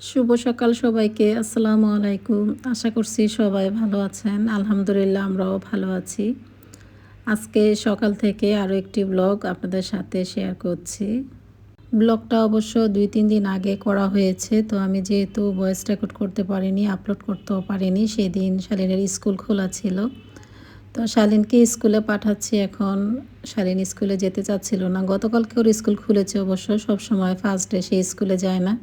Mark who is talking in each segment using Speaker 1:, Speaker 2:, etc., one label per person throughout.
Speaker 1: শুভ সকাল সবাইকে, আসসালামু আলাইকুম। আশা করছি সবাই ভালো আছেন। আলহামদুলিল্লাহ, আমরাও ভালো আছি। আজকে সকাল থেকে আরও একটি ব্লগ আপনাদের সাথে শেয়ার করছি। ব্লগটা অবশ্য দুই তিন দিন আগে করা হয়েছে, তো আমি যেহেতু ভয়েস রেকর্ড করতে পারিনি, আপলোড করতেও পারিনি, সেদিন শালিনের স্কুল খোলা ছিল। তো শালিনকে স্কুলে পাঠাচ্ছি এখন। শালিন স্কুলে যেতে চাচ্ছিল না। গতকালকে ওর স্কুল খুলেছে অবশ্য সব সময় ফার্স্ট ডে সে স্কুলে যায় না।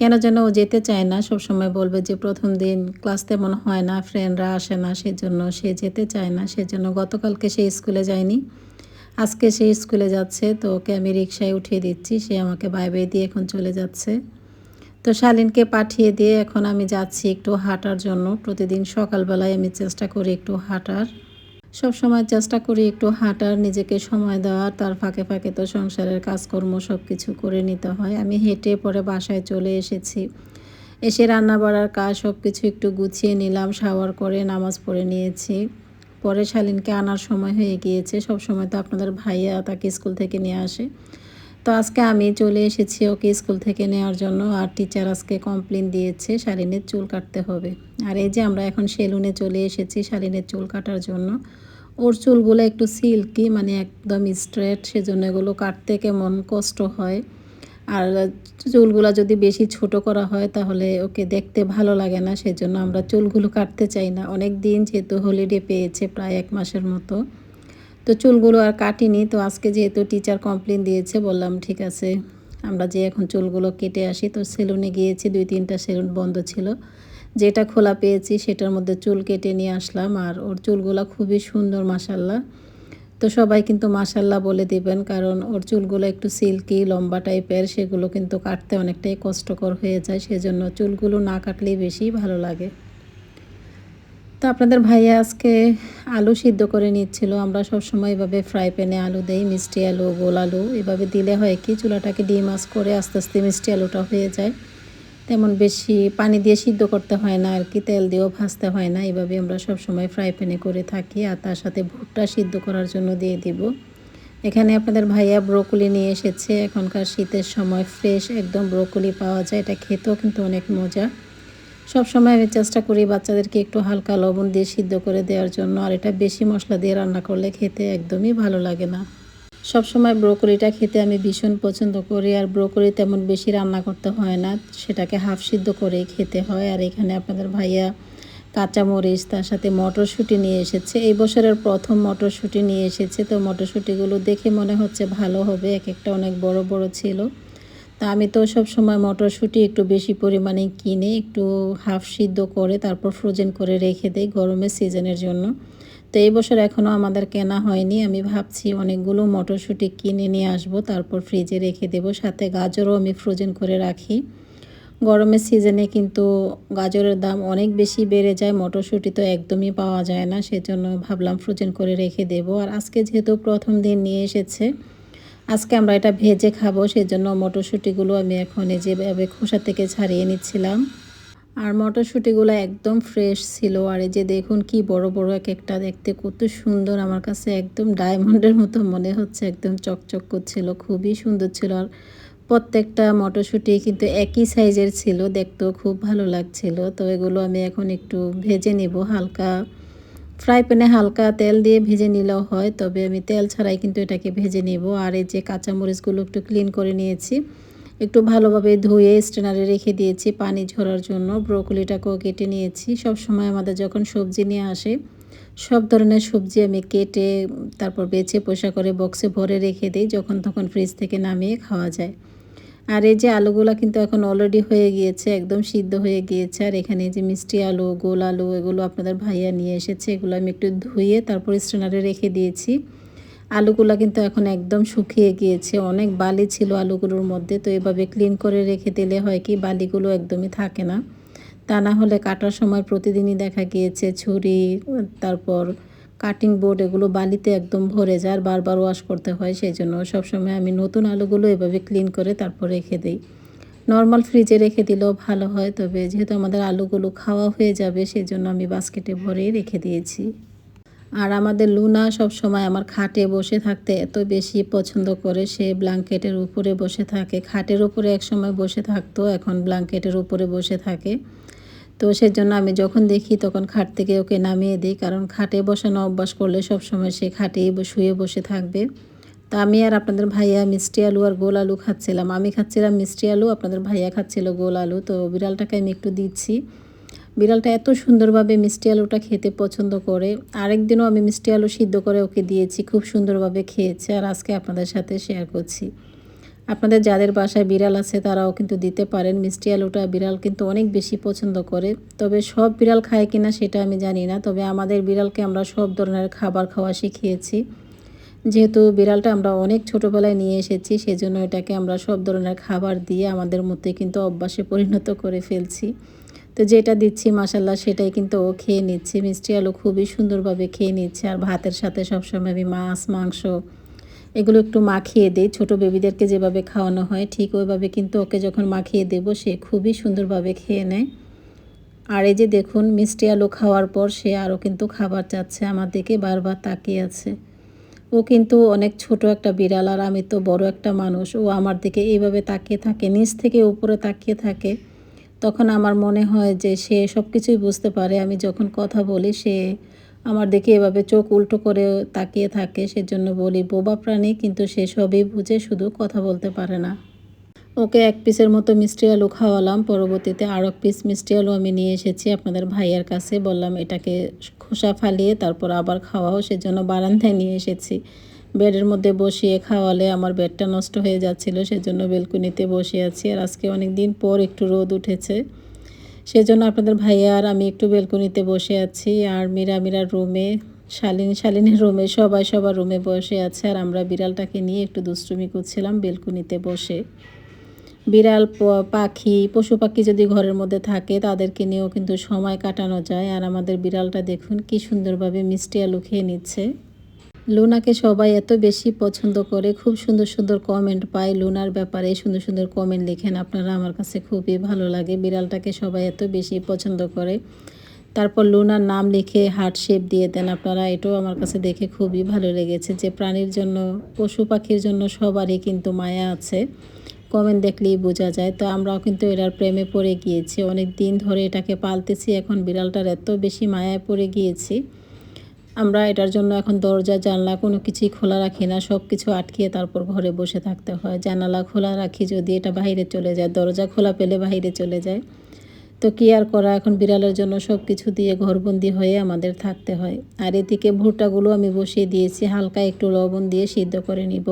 Speaker 1: কেন যেন ও যেতে চায় না সব সময় বলবে যে প্রথম দিন ক্লাস তেমন হয় না ফ্রেন্ডরা আসে না, সেজন্য সে যেতে চায় না, সেজন্য গতকালকে সে স্কুলে যায়নি। আজকে সে স্কুলে যাচ্ছে, তো ওকে আমি রিক্সায় উঠিয়ে দিচ্ছি, সে আমাকে বাই বাই দিয়ে এখন চলে যাচ্ছে। তো শালিনকে পাঠিয়ে দিয়ে এখন আমি যাচ্ছি একটু হাঁটার জন্য, প্রতিদিন সকালবেলায় আমি চেষ্টা করি একটু হাঁটার। সব সময় চেষ্টা করি একটু হাঁটার, নিজেকে সময় দেওয়ার, তার ফাঁকে ফাঁকে তো সংসারের কাজকর্ম সব কিছু করে নিতে হয়। আমি হেঁটে পরে বাসায় চলে এসেছি। এসে রান্না বাড়ার কাজ সব কিছু একটু গুছিয়ে নিলাম, শাওয়ার করে নামাজ পড়ে নিয়েছি। পরে শালিনকে আনার সময় হয়ে গিয়েছে। সব সময় তো আপনাদের ভাইয়া তাকে স্কুল থেকে নিয়ে আসে। তো আজকে আমি চলে এসেছি ওকে স্কুল থেকে নেওয়ার জন্য আর টিচার আজকে কমপ্লেন দিয়েছে শালিনের চুল কাটতে হবে। আর এই যে আমরা এখন সেলুনে চলে এসেছি শালিনের চুল কাটার জন্য। ওর চুলগুলো একটু সিল্কি মানে একদম স্ট্রেট সেজন্য এগুলো কাটতে কেমন কষ্ট হয়। আর চুলগুলো যদি বেশি ছোট করা হয় তাহলে ওকে দেখতে ভালো লাগে না, সেজন্য আমরা চুলগুলো কাটতে চাই না। অনেক দিন যেহেতু হলিডে পেয়েছে, প্রায় এক মাসের মতো। তো চুলগুলো আর কাটিনি, তো আজকে যেহেতু টিচার কমপ্লেন দিয়েছে, বললাম ঠিক আছে, আমরা যে এখন চুলগুলো কেটে আসি, তো সেলুনে গিয়েছি, দুই তিনটা সেলুন বন্ধ ছিল। যেটা খোলা পেয়েছি, সেটার মধ্যে চুল কেটে নিয়ে আসলাম, আর ওর চুলগুলো খুবই সুন্দর মাসাল্লাহ তো সবাই কিন্তু মাসাল্লাহ বলে দিবেন, কারণ ওর চুলগুলো একটু সিল্কি লম্বা টাইপের সেগুলো কিন্তু কাটতে অনেকটাই কষ্টকর হয়ে যায়, সেজন্য চুলগুলো না কাটলেই বেশি ভালো লাগে। তো আপনাদের ভাইয়া আজকে আলু সিদ্ধ করে নিচ্ছিল। আমরা সব সময় এভাবে ফ্রাই প্যানে আলু দেই, মিষ্টি আলু, গোল আলু, এভাবে দিলে হয় কি, চুলাটাকে ডিমাস করে আস্তে আস্তে মিষ্টি আলুটা হয়ে যায়। তেমন বেশি পানি দিয়ে সিদ্ধ করতে হয় না আর কি, তেল দিয়েও ভাজতে হয় না, এভাবে আমরা সব সময় ফ্রাই প্যানে করে থাকি আর তার সাথে ভুট্টা সিদ্ধ করার জন্য দিয়ে দিব। এখানে আপনাদের ভাইয়া ব্রোকলি নিয়ে এসেছে, এখনকার শীতের সময় ফ্রেশ একদম ব্রোকলি পাওয়া যায়, এটা খেতেও কিন্তু অনেক মজা। সব সময় আমি চেষ্টা করি বাচ্চাদেরকে একটু হালকা লবণ দিয়ে সিদ্ধ করে দেওয়ার জন্য, আর এটা বেশি মশলা দিয়ে রান্না করলে খেতে একদমই ভালো লাগে না। সব সময় ব্রোকলিটা খেতে আমি ভীষণ পছন্দ করি, আর ব্রোকলি তেমন বেশি রান্না করতে হয় না, সেটাকে হাফ সিদ্ধ করেই খেতে হয়। আর এখানে আপনাদের ভাইয়া কাঁচামরিচ, তার সাথে মটরশুঁটি নিয়ে এসেছে। এই বছরের প্রথম মটরশুঁটি নিয়ে এসেছে, তো মটরশুঁটিগুলো দেখে মনে হচ্ছে ভালো হবে, এক একটা অনেক বড় বড় ছিল। তা আমি তো সব সময় মটরশুঁটি একটু বেশি পরিমাণে কিনে একটু হাফ সিদ্ধ করে তারপর ফ্রোজেন করে রেখে দিই গরমের সিজনের জন্য। তো এই বছর এখনও আমাদের কেনা হয়নি। আমি ভাবছি অনেকগুলো মটরশুঁটি কিনে নিয়ে আসব, তারপর ফ্রিজে রেখে দেব। সাথে গাজরও আমি ফ্রোজেন করে রাখি। গরমের সিজনে কিন্তু গাজরের দাম অনেক বেশি বেড়ে যায়। মটরশুঁটি তো একদমই পাওয়া যায় না, সেজন্য ভাবলাম ফ্রোজেন করে রেখে দেব। আর আজকে যেহেতু প্রথম দিন নিয়ে এসেছে আজকে আমরা এটা ভেজে খাব, সেজন্য মটরশুঁটিগুলো আমি এখন এই যেভাবে খোসা থেকে ছাড়িয়ে নিচ্ছিলাম। আর মটরশুঁটিগুলো একদম ফ্রেশ ছিল, আর এই যে দেখুন কি বড় বড় এক একটা দেখতে, কত সুন্দর, আমার কাছে একদম ডায়মন্ডের মতো মনে হচ্ছে, একদম চকচক করছিল, খুবই সুন্দর ছিল। আর প্রত্যেকটা মটরশুঁটি কিন্তু একই সাইজের ছিল, দেখতেও খুব ভালো লাগছিল। তো এগুলো আমি এখন একটু ভেজে নিব, হালকা ফ্রাই প্যানে হালকা তেল দিয়ে ভেজে নিলেও হয়, তবে আমি তেল ছাড়াই কিন্তু এটাকে ভেজে নিব। আর এই যে কাঁচামরিচগুলো একটু ক্লিন করে নিয়েছি, একটু ভালোভাবে ধুয়ে স্টেনারে রেখে দিয়েছি পানি ঝরার জন্য। ব্রোকলিটাকেও কেটে নিয়েছি। সব সময় আমাদের যখন সবজি নিয়ে আসে, সব ধরনের সবজি আমি কেটে, তারপর বেছে পোষা করে বক্সে ভরে রেখে দিই, যখন তখন ফ্রিজ থেকে নামিয়ে খাওয়া যায়। আর এই যে আলুগুলো কিন্তু এখন অলরেডি হয়ে গিয়েছে, একদম সিদ্ধ হয়ে গিয়েছে। আর এখানে যে মিষ্টি আলু, গোল আলু, এগুলো আপনাদের ভাইয়া নিয়ে এসেছে। এগুলো আমি একটু ধুয়ে তারপর স্ট্রেনারে রেখে দিয়েছি। আলুগুলো কিন্তু এখন একদম শুকিয়ে গিয়েছে। অনেক বালি ছিল আলুগুলোর মধ্যে, তো এভাবে ক্লিন করে রেখে দিলে হয় কি, বালিগুলো একদমই থাকে না। তা না হলে কাটার সময় প্রতিদিনই দেখা গিয়েছে ছুরি, তারপর কাটিং বোর্ড এগুলো বালিতে একদম ভরে যায় আর বারবার ওয়াশ করতে হয়, সেই জন্য সবসময় আমি নতুন আলুগুলো এভাবে ক্লিন করে তারপর রেখে দিই। নর্মাল ফ্রিজে রেখে দিলেও ভালো হয়, তবে যেহেতু আমাদের আলুগুলো খাওয়া হয়ে যাবে, সেই জন্য আমি বাস্কেটে ভরেই রেখে দিয়েছি। আর আমাদের লুনা সব সময় আমার খাটে বসে থাকতে এত বেশি পছন্দ করে, সে ব্ল্যাঙ্কেটের উপরে বসে থাকে। খাটের উপরে এক সময় বসে থাকতো, এখন ব্ল্যাঙ্কেটের উপরে বসে থাকে। তো সেজন্য আমি যখন দেখি তখন খাট থেকে ওকে নামিয়ে দিই। কারণ খাটে বসানো অভ্যাস করলে সব সময় সে খাটেই শুয়ে বসে থাকবে। তো আমি আর আপনাদের ভাইয়া মিষ্টি আলু আর গোল আলু খাচ্ছিলাম। আমি খাচ্ছিলাম মিষ্টি আলু, আপনাদের ভাইয়া খাচ্ছিল গোল আলু। তো বিড়ালটাকে আমি একটু দিচ্ছি। বিড়ালটা এত সুন্দরভাবে মিষ্টি আলুটা খেতে পছন্দ করে। আরেকদিনও আমি মিষ্টি আলু সিদ্ধ করে ওকে দিয়েছি। খুব সুন্দরভাবে খেয়েছে। আর আজকে আপনাদের সাথে শেয়ার করছি। আপনাদের যাদের বাসায় বিড়াল আছে তারাও কিন্তু দিতে পারেন। মিষ্টি আলুটা বিড়াল কিন্তু অনেক বেশি পছন্দ করে। তবে সব বিড়াল খায় কিনা সেটা আমি জানি না। তবে আমাদের বিড়ালকে আমরা সব ধরনের খাবার খাওয়া শিখিয়েছি। যেহেতু বিড়ালটা আমরা অনেক ছোটোবেলায় নিয়ে এসেছি, সেজন্য এটাকে আমরা সব ধরনের খাবার দিয়ে আমাদের মধ্যে কিন্তু অভ্যাসে পরিণত করে ফেলছি। তো যেটা দিচ্ছি মাসাল্লাহ সেটাই কিন্তু ও খেয়ে নিচ্ছে। মিষ্টি আলু খুবই সুন্দরভাবে খেয়ে নিচ্ছে। আর ভাতের সাথে সবসময় আমি মাছ, মাংস এগুলো একটু মাখিয়ে দিই। ছোটো বেবিদেরকে যেভাবে খাওয়ানো হয়, ঠিক ওইভাবে কিন্তু ওকে যখন মাখিয়ে দেব, সে খুবই সুন্দরভাবে খেয়ে নেয়। আর এই যে দেখুন, মিষ্টি আলু খাওয়ার পর সে আরও কিন্তু খাবার চাচ্ছে আমার দিকে, বারবার তাকিয়ে আছে। ও কিন্তু অনেক ছোট একটা বিড়াল আর আমি তো বড় একটা মানুষ, ও আমার দিকে এইভাবে তাকিয়ে থাকে, নিচ থেকে উপরে তাকিয়ে থাকে। তখন আমার মনে হয় যে সে সব কিছুই বুঝতে পারে, আমি যখন কথা বলি সে আমার দেখে এভাবে চোখ উল্টো করে তাকিয়ে থাকে, সেজন্য বলি, বোবা প্রাণী, কিন্তু সে সবই বুঝে, শুধু কথা বলতে পারে না। ওকে এক পিসের মতো মিষ্টি আলু খাওয়ালাম। পরবর্তীতে আরও পিস মিষ্টি আলু আমি নিয়ে এসেছি আপনাদের ভাইয়ের কাছে। বললাম, এটাকে খোসা ফালিয়ে তারপর আবার খাওয়াও। সেজন্য বারান্দায় নিয়ে এসেছি। বেডের মধ্যে বসিয়ে খাওয়ালে আমার বেডটা নষ্ট হয়ে যাচ্ছিল, সেজন্য বেলকুনিতে বসে আছি। আর আজকে অনেক দিন পর একটু রোদ উঠেছে। সেজন্য আপনাদের ভাইয়া আর আমি একটু বেলকুনিতে বসে আছি আর মীরা মীরার রুমে, শালিনী শালিনীর রুমে, সবাই সবার রুমে বসে আছে আর আমরা বিড়ালটাকে নিয়ে একটু দুষ্টুমি করছিলাম বেলকুনিতে বসে। বিড়াল পাখি, পশু পাখি যদি ঘরের মধ্যে থাকে তাদেরকে নিয়েও কিন্তু সময় কাটানো যায় আর আমাদের বিড়ালটা দেখুন কি সুন্দরভাবে মিষ্টি আলু খেয়ে নিচ্ছে। লুনাকে সবাই এত বেশি পছন্দ করে, খুব সুন্দর সুন্দর কমেন্ট পায় লুনার ব্যাপারে, সুন্দর সুন্দর কমেন্ট লেখেন। আপনারা আমার কাছে খুবই ভালো লাগে, বিড়ালটাকে সবাই এত বেশি পছন্দ করে। তারপর লুনার নাম লিখে হার্ট শেপ দিয়ে দেন আপনারা, এটাও আমার কাছে দেখে খুবই ভালো লেগেছে যে প্রাণীর জন্য, পশু পাখির জন্য সবারই কিন্তু মায়া আছে। কমেন্ট দেখলেই বোঝা যায়। তো আমরাও কিন্তু এটার প্রেমে পড়ে গিয়েছি। অনেক দিন ধরে এটাকে পালতেছি, এখন বিড়ালটার এত বেশি মায়ায় পড়ে গিয়েছি। আমরা এটার জন্য এখন দরজা, জানলা কোনো কিছুই খোলা রাখি না। সব কিছু আটকিয়ে তারপর ঘরে বসে থাকতে হয়। জানালা খোলা রাখি যদি এটা বাইরে চলে যায়, দরজা খোলা পেলে বাইরে চলে যায়। তো কি আর করা, এখন বিড়ালের জন্য সব কিছু দিয়ে ঘরবন্দি হয়ে আমাদের থাকতে হয়। আর এদিকে ভুট্টাগুলো আমি বসিয়ে দিয়েছি, হালকা একটু লবণ দিয়ে সিদ্ধ করে নিব।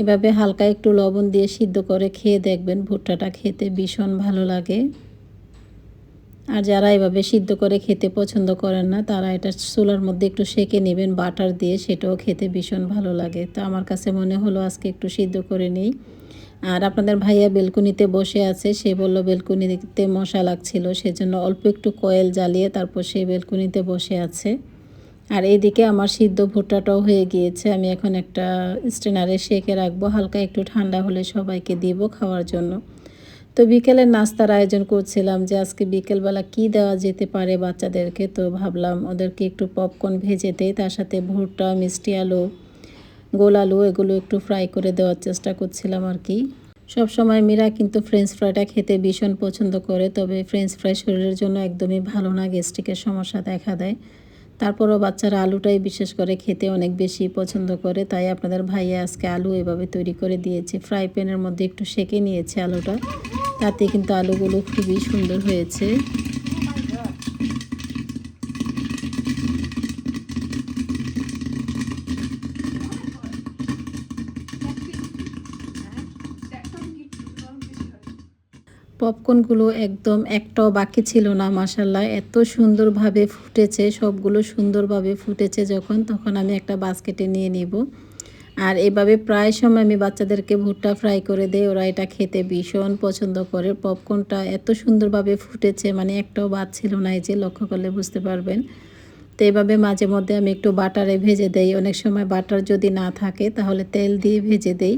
Speaker 1: এভাবে হালকা একটু লবণ দিয়ে সিদ্ধ করে খেয়ে দেখবেন ভুট্টাটা খেতে ভীষণ ভালো লাগে। আর যারা এভাবে সিদ্ধ করে খেতে পছন্দ করেন না, তারা এটা চুলার মধ্যে একটু সেকে নেবেন, বাটার দিয়ে, সেটাও খেতে ভীষণ ভালো লাগে। তো আমার কাছে মনে হলো আজকে একটু সিদ্ধ করে নিই। আর আপনাদের ভাইয়া বেলকুনিতে বসে আছে, সে বলল বেলকুনিতে মশা লাগছিল, সেজন্য অল্প একটু কয়েল জ্বালিয়ে তারপর সে বেলকুনিতে বসে আছে। আর এইদিকে আমার সিদ্ধ ভুট্টাটাও হয়ে গিয়েছে, আমি এখন একটা স্টেনারে সেকে রাখব, হালকা একটু ঠান্ডা হলে সবাইকে দিব খাওয়ার জন্য। তো বিকেলের নাস্তার আয়োজন করছিলাম যে আজকে বিকেলবেলা কি দেওয়া যেতে পারে বাচ্চাদেরকে। তো ভাবলাম ওদেরকে একটু পপকর্ন ভেজে দেয় তার সাথে ভুট্টা, মিষ্টি আলু, গোল আলু এগুলো একটু ফ্রাই করে দেওয়ার চেষ্টা করছিলাম আর কি। সব সময় মীরা কিন্তু ফ্রেঞ্চ ফ্রাইটা খেতে ভীষণ পছন্দ করে, তবে ফ্রেঞ্চ ফ্রাই শরীরের জন্য একদমই ভালো না, গ্যাস্ট্রিকের সমস্যা দেখা দেয়। তারপরও বাচ্চারা আলুটাই বিশেষ করে খেতে অনেক বেশি পছন্দ করে, তাই আপনাদের ভাইয়া আজকে আলু এভাবে তৈরি করে দিয়েছে। ফ্রাই প্যানের মধ্যে একটু সেকে নিয়েছে আলুটা, তাতে কিন্তু আলুগুলো খুবই সুন্দর হয়েছে। পপকর্নগুলো একদম একটাও বাকি ছিল না মাসাল্লাহ এত সুন্দরভাবে ফুটেছে, সবগুলো সুন্দরভাবে ফুটেছে যখন, তখন আমি একটা বাস্কেটে নিয়ে নিব। আর এভাবে প্রায় সময় আমি বাচ্চাদেরকে ভুট্টা ফ্রাই করে দেই, ওরা এটা খেতে ভীষণ পছন্দ করে। পপকর্নটা এত সুন্দরভাবে ফুটেছে মানে একটাও বাদ ছিল না, এই যে লক্ষ্য করলে বুঝতে পারবেন। তো এভাবে মাঝে মধ্যে আমি একটু বাটারে ভেজে দেই। অনেক সময় বাটার যদি না থাকে, তাহলে তেল দিয়ে ভেজে দেই।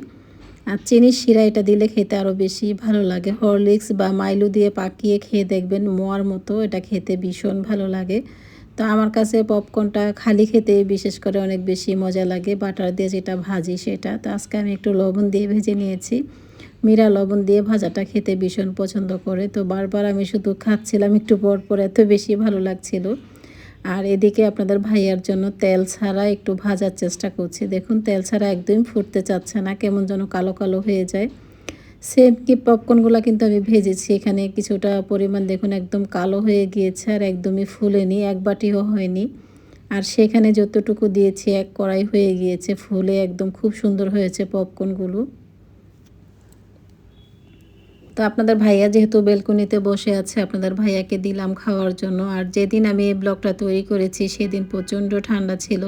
Speaker 1: আর চিনির শিরা এটা দিলে খেতে আরও বেশি ভালো লাগে। হরলিক্স বা মাইলু দিয়ে পাকিয়ে খেয়ে দেখবেন মোয়ার মতো, এটা খেতে ভীষণ ভালো লাগে। তো আমার কাছে পপকর্নটা খালি খেতে বিশেষ করে অনেক বেশি মজা লাগে বাটার দিয়ে যেটা ভাজি সেটা। তো আজকে আমি একটু লবণ দিয়ে ভেজে নিয়েছি। মীরা লবণ দিয়ে ভাজাটা খেতে ভীষণ পছন্দ করে। তো বারবার আমি শুধু খাচ্ছিলাম, একটু পর পর এত বেশি ভালো লাগছিল। আর এদিকে আপনাদের ভাইয়ার জন্য তেল ছাড়া একটু ভাজার চেষ্টা করছি। দেখুন, তেল ছাড়া একদমই ফুটতে চাচ্ছে না, কেমন যেন কালো কালো হয়ে যায়। সেম কি পপকর্নগুলো কিন্তু আমি ভেজেছি, এখানে কিছুটা পরিমাণ দেখুন একদম কালো হয়ে গিয়েছে আর একদমই ফুলেনি, এক বাটিও হয়নি। আর সেখানে যতটুকু দিয়েছি, এক কড়াই হয়ে গিয়েছে, ফুলে একদম খুব সুন্দর হয়েছে পপকর্নগুলো তো আপনাদের ভাইয়া যেহেতু বেলকুনিতে বসে আছে, আপনাদের ভাইয়াকে দিলাম খাওয়ার জন্য। আর যেদিন আমি এই ব্লগটা তৈরি করেছি, সেদিন প্রচণ্ড ঠান্ডা ছিল।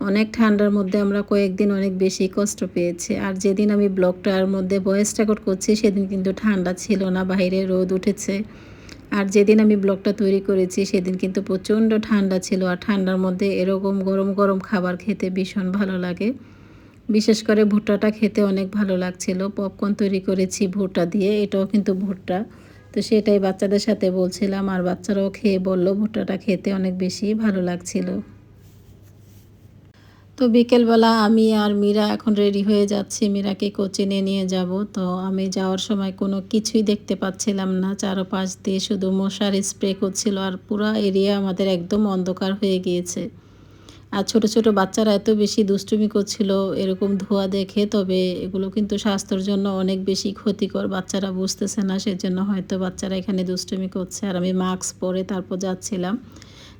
Speaker 1: অনেক ঠান্ডার মধ্যে আমরা কয়েকদিন অনেক বেশি কষ্ট পেয়েছি। আর যেদিন আমি ব্লগটার মধ্যে ভয়েস রেকর্ড করছি, সেদিন কিন্তু ঠান্ডা ছিল না, বাইরে রোদ উঠেছে। আর যেদিন আমি ব্লগটা তৈরি করেছি, সেদিন কিন্তু প্রচণ্ড ঠান্ডা ছিল। আর ঠান্ডার মধ্যে এরকম গরম গরম খাবার খেতে ভীষণ ভালো লাগে। বিশেষ করে ভুট্টাটা খেতে অনেক ভালো লাগছিল। পপকর্ন তৈরি করেছি ভুট্টা দিয়ে, এটাও কিন্তু ভুট্টা। তো সেটাই বাচ্চাদের সাথে বলছিলাম, আর বাচ্চারাও খেয়ে বলল ভুট্টাটা খেতে অনেক বেশি ভালো লাগছিল। তো বিকেলবেলা আমি আর মীরা এখন রেডি হয়ে যাচ্ছি, মীরাকে কোচিনে নিয়ে যাব। তো আমি যাওয়ার সময় কোনো কিছুই দেখতে পাচ্ছিলাম না, চারোপাশ দিয়ে শুধু মশার স্প্রে করছিল, আর পুরো এরিয়া আমাদের একদম অন্ধকার হয়ে গিয়েছে। আর ছোট ছোট বাচ্চারা এত বেশি দুষ্টুমি করছিল, এরকম ধোয়া দেখে তবে এগুলো কিন্তু স্বাস্থ্যের জন্য অনেক বেশি ক্ষতিকর। বাচ্চারা বুঝতেছে না, সেজন্য হয়তো বাচ্চারা এখানে দুষ্টুমি করছে। আর আমি মাস্ক পরে তারপর যাচ্ছিলাম।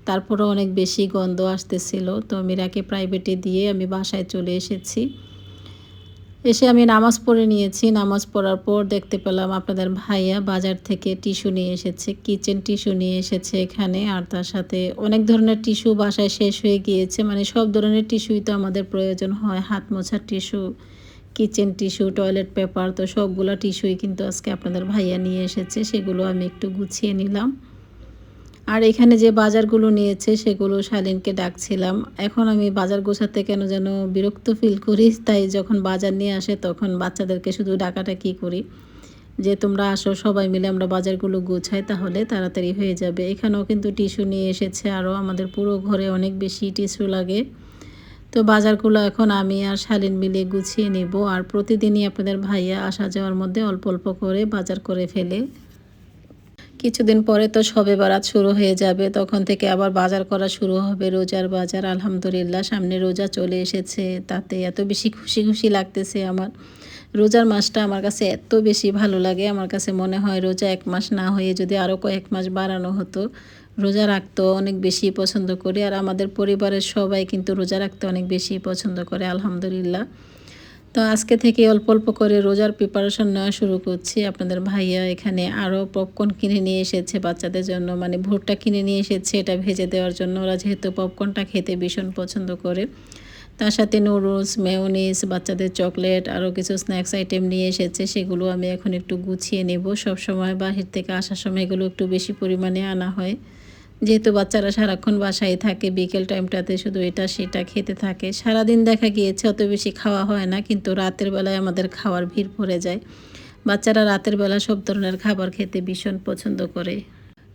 Speaker 1: তারপরে অনেক বেশি গন্ধ আসতেছিল। তো মিরাকে প্রাইভেটে দিয়ে আমি বাসায় চলে এসেছি। এসে আমি নামাজ পড়ে নিয়েছি। নামাজ পড়ার পর দেখতে পেলাম আপনাদের ভাইয়া বাজার থেকে টিস্যু নিয়ে এসেছে, কিচেন টিস্যু নিয়ে এসেছে এখানে। আর তার সাথে অনেক ধরনের টিস্যু বাসায় শেষ হয়ে গিয়েছে। মানে সব ধরনের টিস্যুই তো আমাদের প্রয়োজন হয়। হাত মোছার tissue, kitchen tissue, toilet paper, তো সবগুলো টিস্যুই কিন্তু আজকে আপনাদের ভাইয়া নিয়ে এসেছে। সেগুলো আমি একটু গুছিয়ে নিলাম। আর এখানে যে বাজারগুলো নিয়েছে সেগুলো শালিনকে ডাকছিলাম। এখন আমি বাজার গোছাতে কেন যেন বিরক্ত ফিল করি, তাই যখন বাজার নিয়ে আসে তখন বাচ্চাদেরকে শুধু ডাকাটা কি করি? যে তোমরা আসো, সবাই মিলে আমরা বাজারগুলো গোছাই, তাহলে তাড়াতাড়ি হয়ে যাবে। এখানেও কিন্তু টিস্যু নিয়ে এসেছে আরও আমাদের পুরো ঘরে অনেক বেশি টিস্যু লাগে। তো বাজারগুলো এখন আমি আর শালিন মিলে গুছিয়ে নেব। আর প্রতিদিনই আপনাদের ভাইয়া আসা যাওয়ার মধ্যে অল্প অল্প করে বাজার করে ফেলে। কিছুদিন পরে তো সবে বারাত শুরু হয়ে যাবে। তখন থেকে আবার বাজার করা শুরু হবে। রোজার বাজার, আলহামদুলিল্লাহ, সামনে রোজা চলে এসেছে। তাতে এত বেশি খুশি খুশি লাগতেছে আমার। রোজার মাসটা আমার কাছে এত বেশি ভালো লাগে। আমার কাছে মনে হয় রোজা এক মাস না হয়ে যদি আরও কয়েক মাস বাড়ানো হতো, রোজা রাখতে অনেক বেশি পছন্দ করি। আর আমাদের পরিবারের সবাই কিন্তু রোজা রাখতে অনেক বেশি পছন্দ করে, আলহামদুলিল্লাহ। তো আজকে থেকে অল্প অল্প করে রোজার প্রিপারেশন নেওয়া শুরু করছি। আপনাদের ভাইয়া এখানে আরও পপকর্ন কিনে নিয়ে এসেছে বাচ্চাদের জন্য মানে ভুট্টা কিনে নিয়ে এসেছে এটা ভেজে দেওয়ার জন্য। ওরা যেহেতু পপকর্নটা খেতে ভীষণ পছন্দ করে। তার সাথে নুডলস মেয়নিস বাচ্চাদের চকলেট আরও কিছু স্ন্যাক্স আইটেম নিয়ে এসেছে। সেগুলো আমি এখন একটু গুছিয়ে নেব। সব সময় বাহির থেকে আসার সময় এগুলো একটু বেশি পরিমাণে আনা হয়। যেহেতু বাচ্চারা সারাক্ষণ বাসায় থাকে, বিকেল টাইমটাতে শুধু এটা সেটা খেতে থাকে। সারাদিন দেখা গিয়েছে, অত বেশি খাওয়া হয় না, কিন্তু রাতের বেলায় আমাদের খাওয়ার ভিড় পড়ে যায়। বাচ্চারা রাতের বেলা সব ধরনের খাবার খেতে ভীষণ পছন্দ করে।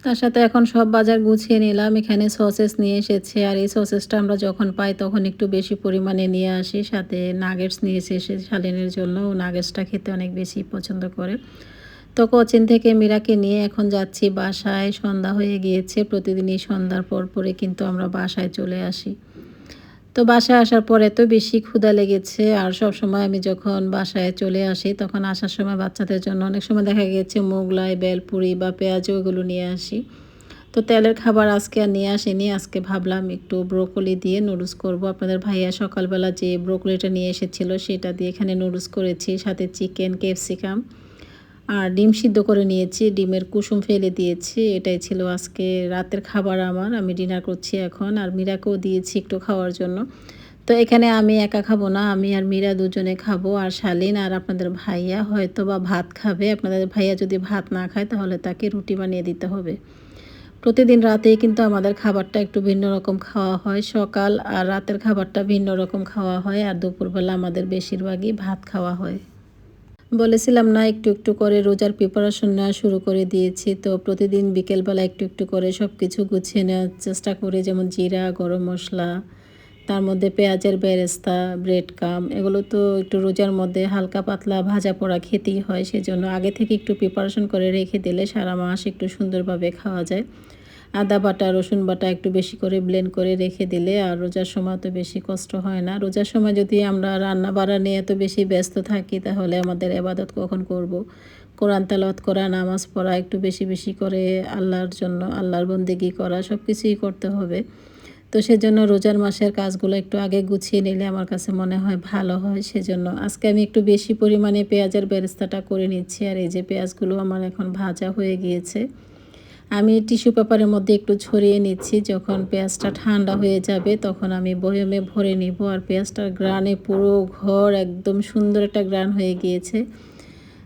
Speaker 1: তার সাথে এখন সব বাজার গুছিয়ে নিলাম। এখানে সসেস নিয়ে এসেছে, আর এই সসেসটা আমরা যখন পাই তখন একটু বেশি পরিমাণে নিয়ে আসি। সাথে নাগেটস নিয়ে এসে শালিনের জন্য। ও নাগেটসটা খেতে অনেক বেশি পছন্দ করে। তো কোচিন থেকে মীরাকে নিয়ে এখন যাচ্ছি বাসায়। সন্ধ্যা হয়ে গিয়েছে, প্রতিদিনই সন্ধ্যার পর পরে কিন্তু আমরা বাসায় চলে আসি। তো বাসায় আসার পর এত বেশি ক্ষুধা লেগেছে আর সব সময় আমি যখন বাসায় চলে আসি তখন আসার সময় বাচ্চাদের জন্য অনেক সময় দেখা গেছে মোগলাই, বেলপুরি বা পেঁয়াজ ওগুলো নিয়ে আসি। তো তেলের খাবার আজকে আর নিয়ে আসিনি, আজকে ভাবলাম একটু ব্রোকলি দিয়ে নুডলস করব। আপনাদের ভাইয়া সকালবেলা যে ব্রোকলিটা নিয়ে এসেছিল সেটা দিয়ে এখানে নুডলস করেছি, সাথে চিকেন, ক্যাপসিকাম। আর ডিম সিদ্ধ করে নিয়েছি, ডিমের কুসুম ফেলে দিয়েছি, এটাই ছিল আজকে রাতের খাবার আমার, আমি ডিনার করছি এখন, আর মীরাকেও দিয়েছি একটু খাওয়ার জন্য। তো এখানে আমি একা খাব না, আমি আর মীরা দুজনে খাব, আর শালিন আর আপনাদের ভাইয়া হয়তো বা ভাত খাবে, আপনাদের ভাইয়া যদি ভাত না খায় তাহলে তাকে রুটি বানিয়ে দিতে হবে। প্রতিদিন রাতেই কিন্তু আমাদের খাবারটা একটু ভিন্ন রকম খাওয়া হয়, সকাল আর রাতের খাবারটা ভিন্ন রকম খাওয়া হয়, আর দুপুরবেলা আমাদের বেশিরভাগই ভাত খাওয়া হয়। বলেছিলাম না, একটু একটু করে রোজার প্রিপারেশন নেওয়া শুরু করে দিয়েছি। তো প্রতিদিন বিকেলবেলা একটু একটু করে সব কিছু গুছিয়ে নেওয়ার চেষ্টা করি, যেমন জিরা, গরম মশলা, তার মধ্যে পেঁয়াজের বেরেস্তা ব্রেড কাম এগুলো তো একটু রোজার মধ্যে হালকা পাতলা ভাজা পোড়া খেতেই হয়, সেজন্য আগে থেকে একটু প্রিপারেশন করে রেখে দিলে সারা মাস একটু সুন্দরভাবে খাওয়া যায়। আদা বাটা, রসুন বাটা একটু বেশি করে ব্লেন্ড করে রেখে দিলে আর রোজার সময় তো বেশি কষ্ট হয় না। রোজার সময় যদি আমরা রান্না বাড়া নিয়ে এত বেশি ব্যস্ত থাকি, তাহলে আমাদের এবাদত কখন করব। কোরআন তালাত করা, নামাজ পড়া, একটু বেশি বেশি করে আল্লাহর জন্য, আল্লাহর বন্দেগি করা সব কিছুই করতে হবে। তো সেজন্য রোজার মাসের কাজগুলো একটু আগে গুছিয়ে নিলে আমার কাছে মনে হয় ভালো হয় সেজন্য। আজকে আমি একটু বেশি পরিমাণে পেঁয়াজের বেরেস্তাটা করে নিচ্ছি আর এই যে পেঁয়াজগুলো আমার এখন ভাজা হয়ে গিয়েছে। আমি টিস্যু পেপারের মধ্যে একটু ছড়িয়ে নিচ্ছি। যখন পেঁয়াজটা ঠান্ডা হয়ে যাবে, তখন আমি বয়মে ভরে নিব। আর পেঁয়াজটার গ্রানে পুরো ঘর একদম সুন্দর একটা গ্রান হয়ে গিয়েছে।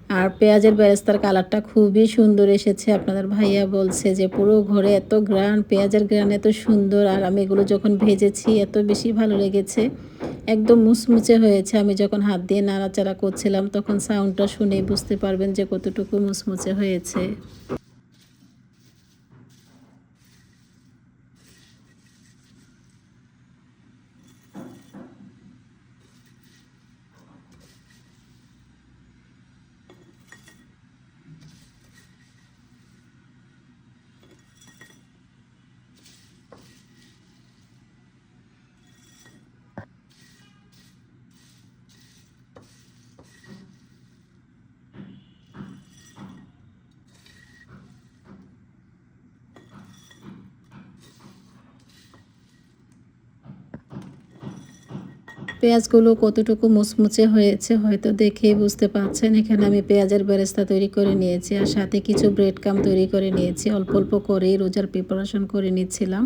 Speaker 1: আর পেঁয়াজের বেরেস্তার কালারটা খুবই সুন্দর এসেছে। আপনাদের ভাইয়া বলছে যে, পুরো ঘরে এত গ্রান, পেঁয়াজের গ্রান এত সুন্দর। আর আমি এগুলো যখন ভেজেছি, এত বেশি ভালো লেগেছে। একদম মুচমুচে হয়েছে। আমি যখন হাত দিয়ে নাড়াচাড়া করছিলাম, তখন সাউন্ডটা শুনেই বুঝতে পারবেন যে কতটুকু মুচমুচে হয়েছে। পেঁয়াজগুলো কতটুকু মুচমুচে হয়েছে হয়তো দেখেই বুঝতে পারছেন। এখানে আমি পেঁয়াজের বেরেস্তা তৈরি করে নিয়েছি আর সাথে কিছু ব্রেড কাম তৈরি করে নিয়েছি। অল্প অল্প করেই রোজার প্রিপারেশন করে নিচ্ছিলাম।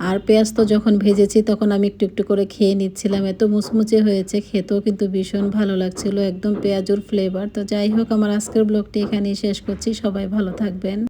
Speaker 1: আর পেঁয়াজ তো যখন ভেজেছি তখন আমি একটু একটু করে খেয়ে নিচ্ছিলাম। এত মুচমুচে হয়েছে, খেতেও কিন্তু ভীষণ ভালো লাগছিল। একদম পেঁয়াজুর ফ্লেভার তো যাই হোক, আমার আজকের ব্লগটি এখানেই শেষ করছি। সবাই ভালো থাকবেন।